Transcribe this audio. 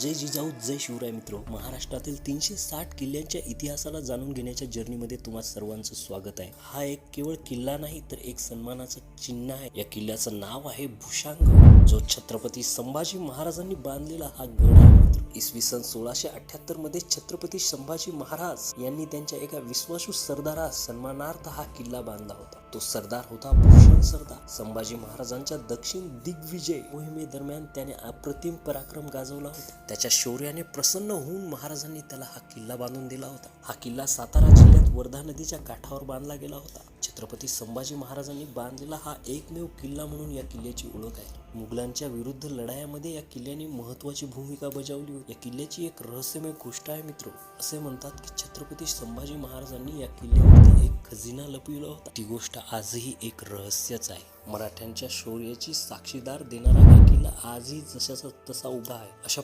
जय जिजाऊ जय शिवराय मित्र. महाराष्ट्रातील तीनशे साठ किल्ल्यांच्या इतिहासाला जाणून घेण्याच्या जर्नीमध्ये तुम्हा सर्वांचं स्वागत आहे. हा एक केवळ किल्ला नाही तर एक सन्मानाचं चिन्ह आहे. या किल्ल्याचं नाव आहे भूषांग. जो छत्रपती संभाजी महाराजांनी बांधलेला हा गड आहे मित्र. इसवी सन सोळाशे अठ्याहत्तरमध्ये छत्रपती संभाजी महाराज यांनी त्यांच्या एका विश्वासू सरदारास सन्मानार्थ हा किल्ला बांधला होता. तो सरदार होता भूषण सरदार. संभाजी महाराजांच्या दक्षिण दिग्विजय मोहिमेदरम्यान त्याने अप्रतिम पराक्रम गाजवला होता. त्याच्या शौर्याने प्रसन्न होऊन महाराजांनी त्याला हा किल्ला बांधून दिला होता. हा किल्ला सातारा जिल्ह्यात वर्धा नदीच्या काठावर बांधला गेला होता. छत्रपती संभाजी महाराजांनी बांधलेला हा एकमेव किल्ला म्हणून या किल्ल्याची ओळख आहे. मुघलांच्या विरुद्ध लढायामध्ये या किल्ल्याने महत्वाची भूमिका बजावली होती. या किल्ल्याची एक रहस्यमय गोष्ट आहे मित्र असे म्हणतात की छत्रपती संभाजी महाराजांनी या किल्ल्यामध्ये एक खजिना लपविला होता. ती गोष्ट आजही एक रहस्यच आहे. मराठ्यांच्या शौर्याची साक्षीदार देणारा हा किल्ला आजही जशाचा तसा उभा आहे. अशा